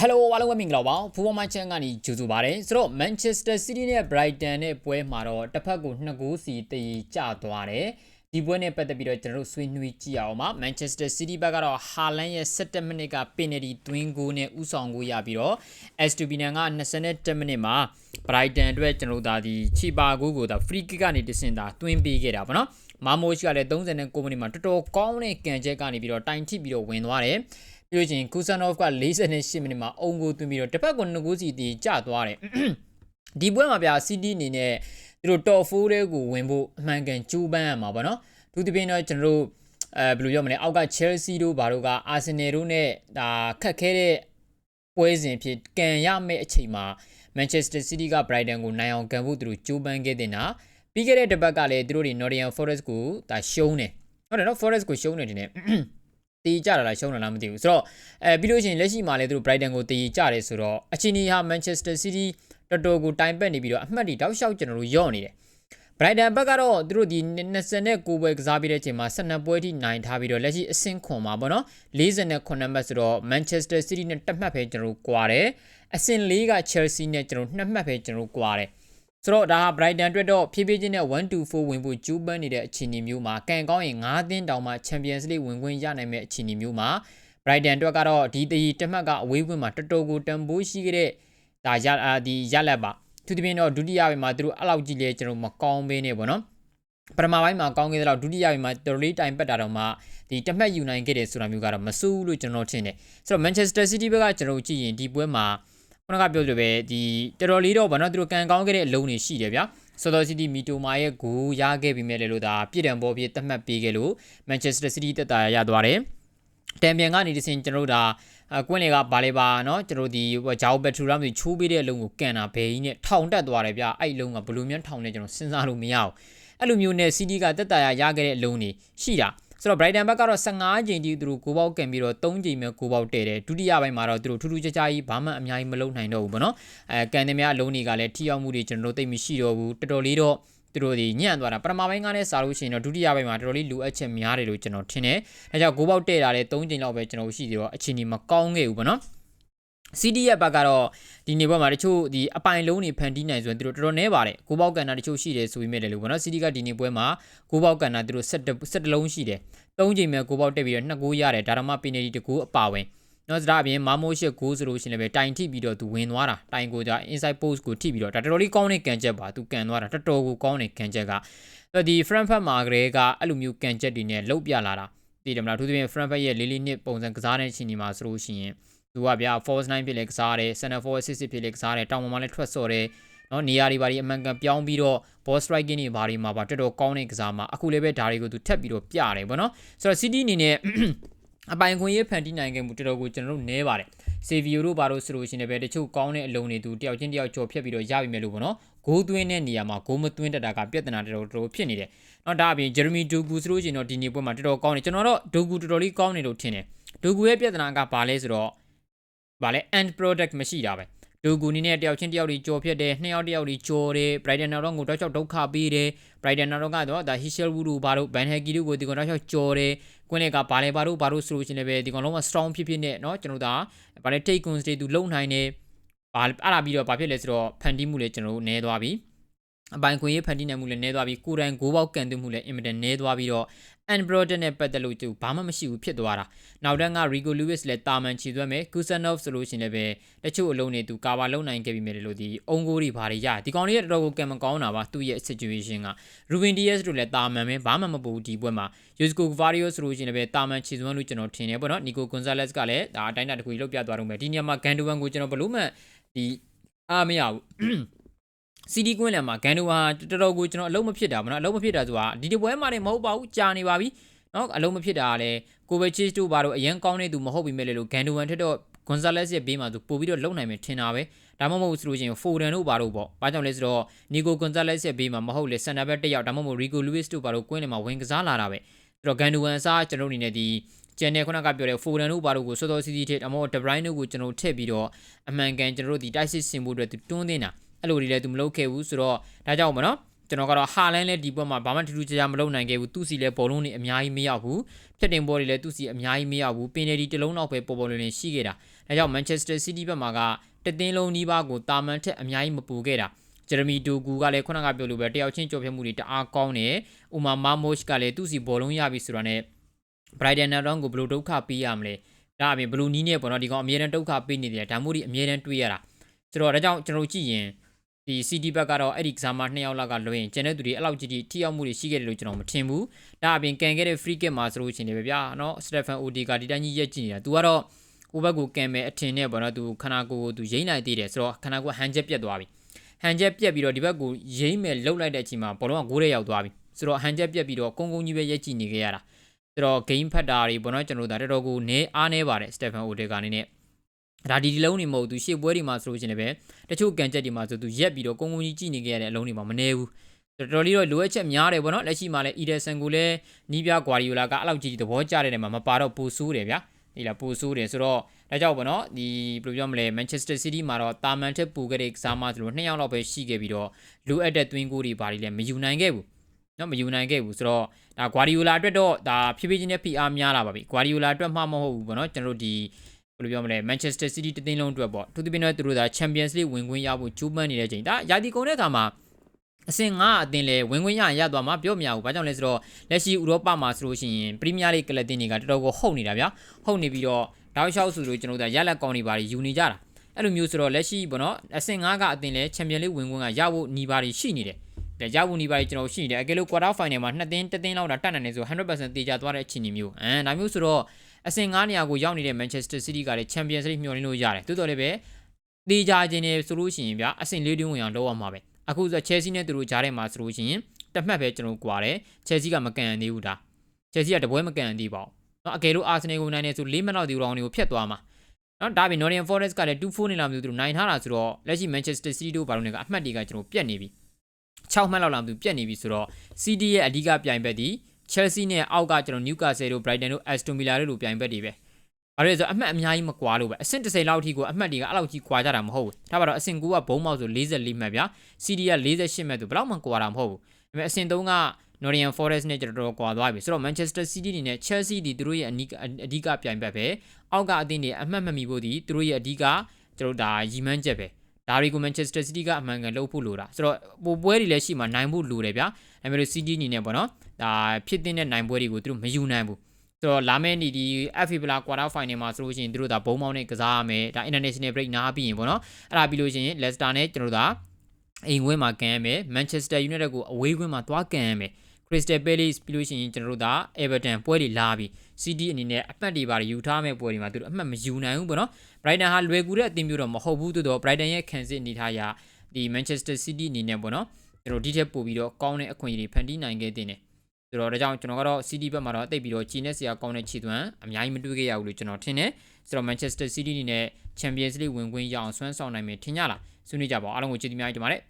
Hello အားလုံးပဲမင်္ဂလာပါဖူဘောမိုင်းချန်ကနေကြိုဆိုပါရစေဆိုတော့ Manchester City နဲ့ Brighton နဲ့ပွဲမှာတော့တစ်ဖက်ကို2ဂိုးစီတည်ကျသွားတယ်ဒီပွဲနဲ့ပတ်သက်ပြီးတော့ကျွန်တော်တို့ဆွေးနွေးကြည့်အောင်ပါ Manchester City ဘက်ကတော့ Haaland ရဲ့17မိနစ်က penalty သွင်းဂိုးနဲ့ဥဆောင်ကိုရပြီးတော့ Estupinan က27မိနစ်မှာ Brighton အတွက်ကျွန်တော်တို့ဒါဒီချီပါဂိုးကိုဒါ free kick ကနေတဆင့်ဒါသွင်းပေးခဲ့တာပေါ့နော်မာမိုရှ်ကလည်း39မိနစ်မှာတော်တော်ကောင်းတဲ့ကန်ချက်ကနေပြီးတော့တိုင်ထိပြီးတော့ဝင်သွားတယ် ပြီးလို့ချင်းကူဆန်နော့ဖ်က48မိနစ်မှာအုံကိုသွင်းပြီးတော့တစ်ဖက်က2ဂိုးစီတီကျသွားတယ်ဒီပွဲမှာဗျာ City အနေနဲ့သူတို့ top 4တဲ့ကိုဝင်ဖို့အမှန်ကန်ကြိုးပမ်းရမှာပေါ့နော်သူတပြင်းတော့ကျွန်တော်တို့အဲဘယ်လိုပြောမလဲအောက်က Chelsea တို့ဘာတို့က Arsenal တို့နဲ့ဒါခက်ခဲတဲ့ပွဲစဉ်ဖြစ်ကန်ရမယ့်အချိန်မှာ Manchester City က Brighton ကိုနိုင်အောင်ကန်ဖို့သူတို့ကြိုးပမ်းခဲ့တဲ့နာပြီးခဲ့တဲ့တစ်ပတ်ကလည်းသူတို့တွေ Nottingham Forest ကိုဒါရှုံးတယ်ဟုတ်တယ်နော် Forest ကိုရှုံးတယ်ဒီနေ့တီး ကြတာလားရှုံးတာလားမသိဘူးဆိုတော့အဲပြီးလို့ရှိရင်လက်ရှိမှာလည်းသူတို့ Brighton ကိုတီးကြတယ်ဆိုတော့အချင်းကြီးဟာ Manchester City တော်တော်ကိုတိုင်ပတ်နေပြီးတော့အမှတ်တွေတောက်လျှောက်ကျွန်တော်တို့ယော့နေတယ် Brighton ဘက်ကတော့သူတို့ဒီ29ပွဲကစားပြီးတဲ့အချိန်မှာ12ပွဲထိနိုင်ထားပြီးတော့လက်ရှိအဆင့်ခွန်မှာပေါ့နော်49မှတ်ဆိုတော့ Manchester City နဲ့တက်မှတ်ပဲကျွန်တော်တို့ကွာတယ်အဆင့်4က Chelsea နဲ့ကျွန်တော်2မှတ်ပဲကျွန်တော်တို့ကွာတယ် ဆိုတော့ဒါဟာ Brighton အတွက်တော့ဖြည်းဖြည်းချင်းနဲ့1-2-4ဝင်ဖို့ကြိုးပမ်းနေတဲ့အခြေအနေမျိုးမှာကန်ကောင်းရင်9သင်းတောင်မှ Champions League ဝင်ခွင့်ရနိုင်မယ့်အခြေအနေမျိုးမှာ Brighton အတွက်ကတော့ဒီတရီတက်မှတ်ကအဝေးဝင်မှာတော်တော်ကိုတန်ဖိုးရှိခဲ့တဲ့ဒါရဒီရလက်ပါသူတပြင်းတော့ဒုတိယပိုင်းမှာသူတို့အဲ့လောက်ကြီးလေကျွန်တော်မကောင်းပေးနေပေါ့နော်ပထမပိုင်းမှာကောင်းခဲ့တဲ့တော့ဒုတိယပိုင်းမှာတော်တော်လေးတိုင်ပတ်တာတော့မှဒီတမက်ယူနိုင်ခဲ့တယ်ဆိုတာမျိုးကတော့မစိုးဘူးလို့ကျွန်တော်ထင်တယ်ဆိုတော့ Manchester City ဘက်ကကျွန်တော်ကြည့်ရင်ဒီပွဲမှာ ခုနကပြောလို့ပဲဒီတော်တော်လေးတော့ဗောနော်သူတို့ကန်ကောင်းခဲ့တဲ့အလုံးတွေရှိတယ်ဗျာဆိုတော့ City မီတိုမာရဲ့ဂိုးရခဲ့ပြီးမြဲလေလို့ဒါပြည်တံပေါ်ပြတတ်မှတ်ပေးခဲ့လို့ Manchester City တက်တာရသွားတယ်တံပြန်ကနေဒီစင်ကျွန်တော်တို့ဒါအကွင်းလေကဘာလဲပါเนาะကျွန်တော်ဒီဂျာအိုဘက်ထရူလာမသိချိုးပေးတဲ့အလုံးကိုကန်တာဘယ်ကြီးနဲ့ထောင်တက်သွားတယ်ဗျအဲ့လုံးကဘလူးမြန်ထောင်နေကျွန်တော်စဉ်းစားလို့မရဘူးအဲ့လိုမျိုးနဲ့ CD ကတက်တာရရခဲ့တဲ့အလုံးတွေရှိတာ ဆိုတော့ Brighton ဘက်ကတော့15ချိန်ထိသူတို့ကိုပေါက်ကန်ပြီးတော့3ချိန်ပဲကိုပေါက်တည်တယ်ဒုတိယပိုင်းမှာတော့သူတို့ထူးထူးခြားခြားကြီးဘာမှအများကြီးမလုပ်နိုင်တော့ဘူးပေါ့နော်အဲကန်တယ်များအလုံးတွေကလည်းထိရောက်မှုတွေကျွန်တော်တို့သိမရှိတော့ဘူးတော်တော်လေးတော့သူတို့ဒီညံ့သွားတာပထမပိုင်းကလည်းစားလို့ရှိရင်တော့ဒုတိယပိုင်းမှာတော်တော်လေးလိုအပ်ချက်များတယ်လို့ကျွန်တော်ထင်တယ်။ဒါကြောင့်ဂိုးပေါက်တဲ့တာလည်း၃ချိန်လောက်ပဲကျွန်တော်ရှိသေးတော့အချိန်ကြီးမကောင်းခဲ့ဘူးပေါ့နော်။ CD ရဲ့ဘက်ကတော့ဒီနေဘက်မှာတချို့ဒီအပိုင်လုံးတွေဖန်တီးနိုင်ဆိုရင်သူတို့တော်တော်နဲပါတယ်။ဂိုးပေါက်ကန်တာတချို့ရှိတယ်ဆိုပြီးမြဲတယ်လို့ပေါ့နော်။ CD ကဒီနေပွဲမှာဂိုးပေါက်ကန်တာသူတို့၁၁လုံးရှိတယ်။၃ချိန်ပဲဂိုးပေါက်တက်ပြီးတော့2ဂိုးရတယ်။ဒါတော့မှပီနယ်တီတကူအပါဝင်။နော်စဒါအပြင်မာမိုးရှက်ဂိုးဆိုလို့ရှိရင်လည်းတိုင်ထိပြီးတော့သူဝင်သွားတာတိုင်ကိုကြ inside post ကိုထိပြီးတော့ဒါတော်တော်လေးကောင်းတဲ့ကန်ချက်ပါသူကန်သွားတာတော်တော်ကိုကောင်းတဲ့ကန်ချက်ကဒီ Frankfurt မှာကလေးကအဲ့လိုမျိုးကန်ချက်တွေနဲ့လုတ်ပြလာတာသိတယ်မလားသူသဖြင့် Frankfurt ရဲ့လေးလေးနှစ်ပုံစံကစားတဲ့ချိန်ဒီမှာဆိုလို့ရှိရင် သူကဗျာ force 9ဖြစ်လေကစားတယ် center forward 6ဖြစ်လေကစားတယ်တောင်ပေါ်မှာလည်းထွက်ဆော့တယ်နော်နေရာတွေဘာတွေအမှန်ကန်ပြောင်းပြီးတော့ ball striking တွေဘာတွေမှာပါတော်တော်ကောင်းတဲ့ကစားမှာအခုလည်းပဲဒါတွေကိုသူထပ်ပြီးတော့ပြတယ်ဗောနော်ဆိုတော့ City အနေနဲ့အပိုင်ခွင့်ရေးဖန်တီးနိုင်ခဲ့မှုတော်တော်ကိုကျွန်တော်တို့နဲပါတယ်ဆေဗီယိုတို့ဘာလို့ဆိုလို့ရှိရင်လည်းတချို့ကောင်းတဲ့အလုံးတွေသူတယောက်ချင်းတယောက်ကြော်ဖြတ်ပြီးတော့ရပြီမဲ့လို့ပေါ့နော်ဂိုးသွင်းတဲ့နေရာမှာဂိုးမသွင်းတတ်တာကပြဿနာတော်တော်ဖြစ်နေတယ်။နော်ဒါအပြင်ဂျယ်ရမီဒိုဂူဆိုလို့ရှိရင်တော့ဒီနေ့ပွဲမှာတော်တော်ကောင်းတယ်ကျွန်တော်တော့ဒိုဂူတော်တော်လေးကောင်းတယ်လို့ထင်တယ်။ဒိုဂူရဲ့ပြဿနာကဘာလဲဆိုတော့ ဘာလဲ end product မရှိတာပဲ။ဒိုဂူနီနဲ့တယောက်ချင်းတယောက်ဒီကြော်ဖြတ်တယ်နှစ်ယောက်တယောက်ဒီကြော်တယ် Brighton နောက်တော့ငိုတော့ချောက်ဒုက္ခပေးတယ် Brighton နောက်တော့ကတော့ဒါ Hishel Wu တို့ဘာလို့ Van Hagi တို့ကိုဒီကောင်တော့ချောက်ကြော်တယ်ကွင်းလေကဘာလဲဘာလို့ဘာလို့ဆိုလို့ရှိရင်လည်းဒီကောင်လုံးက strong ဖြစ်ဖြစ်နဲ့เนาะကျွန်တော်ဒါဘာလဲ take on state သူလုံနိုင်တယ်ဘာအဲ့လာပြီးတော့ဘာဖြစ်လဲဆိုတော့ဖန်တီးမှုလည်းကျွန်တော်တို့နည်းသွားပြီ အပိုင်ခွင့်ရေးဖန်တီးနိုင်မှုလည်းနည်းသွားပြီကိုယ်တိုင်ဂိုးပေါက်ကန်သွင်းမှုလည်းအင်မတန်နည်းသွားပြီးတော့ Unbroaden နဲ့ပတ်သက်လို့သူဘာမှမရှိဘူးဖြစ်သွားတာနောက်တန်းက Rigo Lewis လည်းတာမန်ချီသွဲမယ် Kusanov ဆိုလို့ရှိရင်လည်းပဲတချို့အလုံးတွေသူကာဗာလုံနိုင်ခဲ့ပြီးမယ်လို့ဒီအုံကိုတွေဘာတွေရဒီကောင်လေးကတော်တော်ကိုကံမကောင်းတာပါသူ့ရဲ့ situation က Ruben Dias တို့လည်းတာမန်ပဲဘာမှမပူဒီပွဲမှာ Yusko Vario ဆိုလို့ရှိရင်လည်းပဲတာမန်ချီသွဲလို့ကျွန်တော်ထင်တယ်ပေါ့နော် Nico Gonzalez ကလည်းဒါအတိုင်းတာတစ်ခုကြီးလောက်ပြသွားတော့မယ်ဒီညမှာ Gandogan ကိုကျွန်တော်ဘလို့မှဒီအားမရဘူး စီဒီကွင်းလန်မှာဂန်ဒိုဟာတော်တော်ကိုကျွန်တော်အလုံးမဖြစ်တာဗောနော်အလုံးမဖြစ်တာဆိုတာဒီတပွဲမှာနေမဟုတ်ပါဘူးကြာနေပါပြီနော်အလုံးမဖြစ်တာကလည်းကိုဗချစ်တို့ဘာလို့အရင်ကောင်းနေသူမဟုတ်ပြီမဲ့လေလို့ဂန်ဒိုဝန်ထက်တော့ဂွန်ဆာလက်စ်ရဲ့ဘေးမှာသူပို့ပြီးတော့လုံနိုင်မယ်ထင်တာပဲဒါမှမဟုတ်ဆိုလို့ချင်းဖိုဒန်တို့ဘာလို့ပေါ့ဘာကြောင့်လဲဆိုတော့နီကိုဂွန်ဆာလက်စ်ရဲ့ဘေးမှာမဟုတ်လေစန်တာဘက်တစ်ယောက်ဒါမှမဟုတ်ရီကိုလူးဝစ်တို့ဘာလို့ကွင်းလန်မှာဝင်ကစားလာတာပဲအဲ့တော့ဂန်ဒိုဝန်အစားကျွန်တော်အနေနဲ့ဒီကျန်တဲ့ခုနကပြောတဲ့ဖိုဒန်တို့ဘာလို့ကိုစောစောစီးစီးထည့်ဒါမှမဟုတ်ဒဘရိုင်းတို့ကိုကျွန်တော်ထည့်ပြီးတော့အမှန်ကန်ကျွန်တော်တို့ဒီတိုက်စစ်ဆင်ဖို့အတွက်တွန်းတင်တာ အဲ့လိုတွေလည်းသူမလုပ်ခဲ့ဘူးဆိုတော့ဒါကြောင့်မနော်ကျွန်ကျွန်တော်ကတော့ဟာလန်လည်းဒီပွဲမှာဘာမှထူးထူးခြားခြားမလုပ်နိုင်ခဲ့ဘူးသူစီလည်းဘောလုံးတွေအများကြီးမရောက်ဘူးဖြတ်တင်ဘောတွေလည်းသူစီအများကြီးမရောက်ဘူးပင်နယ်ဒီတစ်လုံးတော့ပဲပေါ်ပေါ်လွင်လွင်ရှိခဲ့တာဒါကြောင့် Manchester City ဘက်မှာကတသင်းလုံးနီးပါးကိုတာမန်ထက်အများကြီးမပူခဲ့တာဂျယ်ရမီဒိုကူကလည်းခုနကပြောလို့ပဲတယောက်ချင်းကြော်ဖြတ်မှုတွေတအားကောင်းတယ်။ဥမာမာမို့ချ်ကလည်းသူ့စီဘောလုံးရပြီဆိုတာနဲ့ Brighton နောက်ကိုဘယ်လိုဒုက္ခပေးရမလဲ။ဒါအပြင်ဘယ်လိုနီးနေပေါ့နော်ဒီကောင်အမြဲတမ်းဒုက္ခပေးနေတယ်ဒါမှမဟုတ်ဒီအမြဲတမ်းတွေးရတာ။ဆိုတော့ဒါကြောင့်ကျွန်တော်ကြည့်ရင် ဒီ CD ဘက်ကတော့အဲ့ဒီကစားမနှစ်ယောက်လောက်ကလွှဲရင်ကျန်တဲ့သူတွေအဲ့လောက်ကြီးကြီးထိရောက်မှုတွေရှိခဲ့တယ်လို့ကျွန်တော်မထင်ဘူး။ဒါအပြင်ကန်ခဲ့တဲ့ free kick မှာဆိုလို့ရှိရင်လည်းဗျာနော် Stefan Odi ကဒီတိုင်းကြီးရက်ကြည့်နေတာ။ तू ကတော့ဟိုဘက်ကိုကန်မယ်အထင်နဲ့ပေါ့နော် तू ခနာကိုကို तू ရိမ့်နိုင်သေးတယ်ဆိုတော့ခနာကိုဟန်ချက်ပြတ်သွားပြီ။ဟန်ချက်ပြက်ပြီးတော့ဒီဘက်ကိုရိမ့်မယ်လှုပ်လိုက်တဲ့အချိန်မှာဘောလုံးကဂိုးထဲရောက်သွားပြီဆိုတော့ဟန်ချက်ပြက်ပြီးတော့ကုန်းကုန်းကြီးပဲရက်ကြည့်နေခဲ့ရတာဆိုတော့ game ဖတ်တာတွေဘောနော်ကျွန်တော်တို့ဒါတော်တော်ကိုနေအားနေပါတယ်စတက်ဖန်အိုဒေကနေနဲ့ ဒါဒီဒီလုံးနေမဟုတ်သူရှေ့ပွဲတွေမှာဆိုလို့ရှင်လည်းပဲတချို့ကန်ချက်တွေမှာဆိုသူရက်ပြီးတော့ကုန်းကုန်းကြီးကြည့်နေကြရတဲ့အလုံးတွေမှာမနေဘူးတော်တော်လေးတော့လိုအပ်ချက်များတယ်ပေါ့နော်လက်ရှိမှာလည်းအီဒယ်ဆန်ကိုလည်းနီးပြဂွာဒီယိုလာကအဲ့လောက်ကြီးသဘောကျတဲ့နေမှာမပါတော့ပူဆိုးတယ်ဗျာဒီလာပူဆိုးတယ်ဆိုတော့ဒါကြောင့်ပေါ့နော်ဒီဘယ်လိုပြောမလဲ Manchester City မှာတော့တာမန်ထက်ပူခဲ့တဲ့ကစားမဆိုလို့နှစ်ယောက်လောက်ပဲရှိခဲ့ပြီးတော့လိုအပ်တဲ့ twin goal တွေပါတွေလည်းမယူနိုင်ခဲ့ဘူးနော်မယူနိုင်ခဲ့ဘူးဆိုတော့ဒါဂွာဒီယိုလာအတွက်တော့ဒါဖြည်းဖြည်းချင်းနဲ့ဖိအားများလာပါပြီဂွာဒီယိုလာအတွက်မှမဟုတ်ဘူးပေါ့နော်ကျွန်တော်တို့ဒီ ဘယ်လိုပြောမလဲ Manchester City တသင်းလုံးအတွက်ပေါ့သူတပင်းတော့သူတို့ဒါ Champions League ဝင်ခွင့်ရဖို့ကြိုးပမ်းနေတဲ့ချိန်ဒါယာတီကုန်တဲ့အခါမှာအဆင့်9အသင်းလဲဝင်ခွင့်ရရသွားမှာပြောမရဘူး။ဘာကြောင့်လဲဆိုတော့လက်ရှိဥရောပမှာဆိုလို့ရှိရင်ပရီးမီးယားလိကလပ်တင်းတွေကတော်တော်ကိုဟုတ်နေတာဗျာ။ဟုတ်နေပြီးတော့တောက်လျှောက်ဆိုလို့ကျွန်တော်တို့ရက်လက်ကောင်းနေပါယူနေကြတာ။အဲ့လိုမျိုးဆိုတော့လက်ရှိပေါ့နော်အဆင့်9ကအသင်းလဲချန်ပီယံလိဝင်ခွင့်ကရဖို့ညီပါရှိနေတယ်။ဒါရဖို့ညီပါကျွန်တော်ရှိနေတယ်။အကယ်လို့ quarter final မှာနှစ်သင်းတစ်သင်းလောက်တာတက်နိုင်နေဆို100%တေချာသွားတဲ့အခြေအနေမျိုး။အဲဒါမျိုးဆိုတော့ အဆင့်9နေရာကိုရောက်နေတဲ့ Manchester City ကလည်း Champions League မျှော်လင့်လို့ရတယ်သို့တော်လည်းပဲတေးကြခြင်းနေဆိုလို့ရှိရင်ဗျာအဆင့်၄တွင်းဝင်အောင်လုပ်ရမှာပဲအခုဆို Chelsea နဲ့သူတို့ကြားထဲမှာဆိုလို့ရှိရင်တစ်မှတ်ပဲကျွန်တော်ကြွားတယ် Chelsea ကမကန်သေးဘူးဒါ Chelsea ကတပွဲမကန်သေးပါဘူးနော်အကယ်လို့ Arsenal ကိုနိုင်နေဆို၄မှတ်လောက်ဒီရောင်တွေကိုဖျက်သွားမှာနော်ဒါပြင် Nottingham Forest ကလည်း2-4နေလာမျိုးသူတို့နိုင်ထားတာဆိုတော့လက်ရှိ Manchester City တို့ဘာလို့လဲကအမှတ်တွေကကျွန်တော်ပြတ်နေပြီ6မှတ်လောက်လာမျိုးပြတ်နေပြီဆိုတော့ City ရဲ့အဓိကပြိုင်ဘက်ဒီ Chelsea နဲ့အောက်ကကျွန်တော် Newcastle တို့ Brighton တို့ Aston Villa တို့လိုပြိုင်ဘက်တွေပဲဘာလို့လဲဆိုအမှတ်အများကြီးမကွာလို့ပဲအဆင့်30လောက်ထိကိုအမှတ်တွေကအဲ့လောက်ကြီးကွာကြတာမဟုတ်ဘူးဒါပါတော့အဆင့်9ကဘုံမောက်ဆို44မှတ်ဗျာ CD က48မှတ်သူဘယ်တော့မှကွာတာမဟုတ်ဘူးဒါပေမဲ့အဆင့်3က Nottingham Forest နဲ့ကျွန်တော်တို့ကွာသွားပြီဆိုတော့ Manchester City အနေနဲ့ Chelsea ဒီသူတို့ရဲ့အနီးအဓိကပြိုင်ဘက်ပဲအောက်ကအသင်းတွေအမှတ်မမီဖို့ဒီသူတို့ရဲ့အဓိကကျွန်တော်ဒါရီမန်းချက်ပဲ ဒါတွေကို Manchester City ကအမှန်ကန်လုပ်ဖို့လိုတာဆိုတော့ပိုပွဲတွေလည်းရှိမှနိုင်ဖို့လိုတယ်ဗျာဒါပေမဲ့ City အနေနဲ့ပေါ့နော်ဒါဖြစ်တဲ့နိုင်ပွဲတွေကိုသူတို့မယူနိုင်ဘူးဆိုတော့လာမယ့်နေ့ဒီ FA ပလာ quarter final မှာဆိုလို့ရှိရင်တို့ဒါဘုံမောင်းနဲ့ကစားရမယ်ဒါ international break နားပြီးရင်ပေါ့နော်အဲ့ဒါပြီးလို့ရှိရင် Leicester နဲ့ကျွန်တော်တို့ဒါအိမ်ဝင်းမှာကန်ရမယ် Manchester United ကိုအဝေးကွင်းမှာသွားကန်ရမယ် Crystal Palace ပြီးလို့ရှိရင်ကျွန်တော်တို့ဒါ Everton ပွဲတွေလာပြီး CD အနေနဲ့အမှတ်တွေပါယူထားမဲ့ပွဲတွေမှာသူတို့အမှတ်မယူနိုင်ဘူးပေါ့နော် Brighton ဟာလွယ်ကူတဲ့အသင်းမျိုးတော့မဟုတ်ဘူးသို့တော့ Brighton ရဲ့ခံစစ်အနေထားအရဒီ Manchester City အနေနဲ့ပေါ့နော်ကျွန်တော်ဒီထက်ပိုပြီးတော့ကောင်းတဲ့အခွင့်အရေးတွေဖန်တီးနိုင်ခဲ့တဲ့နေဆိုတော့ဒါကြောင့်ကျွန်တော်ကတော့ CD ဘက်မှာတော့တိတ်ပြီးတော့ဂျီနက်ဆီယာကောင်းတဲ့ခြေသွမ်းအများကြီးမတွေ့ခဲ့ရဘူးလို့ကျွန်တော်ထင်တယ်ဆိုတော့ Manchester City အနေနဲ့ Champions League ဝင်ခွင့်ရအောင်ဆွမ်းဆောင်နိုင်မယ်ထင်ကြလားဆွေးနွေးကြပါအောင်အားလုံးကိုကျေးဇူးများကြီးတင်ပါတယ်